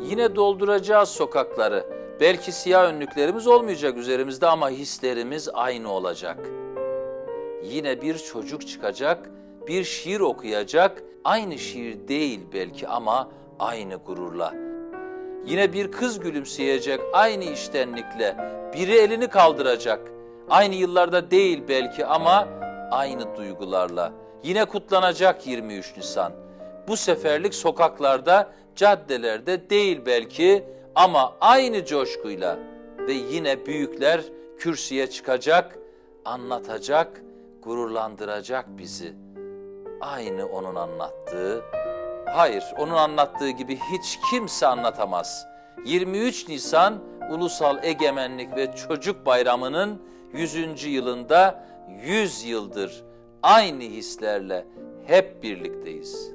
Yine dolduracağız sokakları. Belki siyah önlüklerimiz olmayacak üzerimizde ama hislerimiz aynı olacak. Yine bir çocuk çıkacak, bir şiir okuyacak. Aynı şiir değil belki ama aynı gururla. Yine bir kız gülümseyecek aynı iştenlikle. Biri elini kaldıracak. Aynı yıllarda değil belki ama aynı duygularla. Yine kutlanacak 23 Nisan. Bu seferlik sokaklarda, caddelerde değil belki ama aynı coşkuyla ve yine büyükler kürsüye çıkacak, anlatacak, gururlandıracak bizi. Aynı onun anlattığı Hayır, onun anlattığı gibi hiç kimse anlatamaz. 23 Nisan Ulusal Egemenlik ve Çocuk Bayramı'nın 100. yılında 100 yıldır aynı hislerle hep birlikteyiz.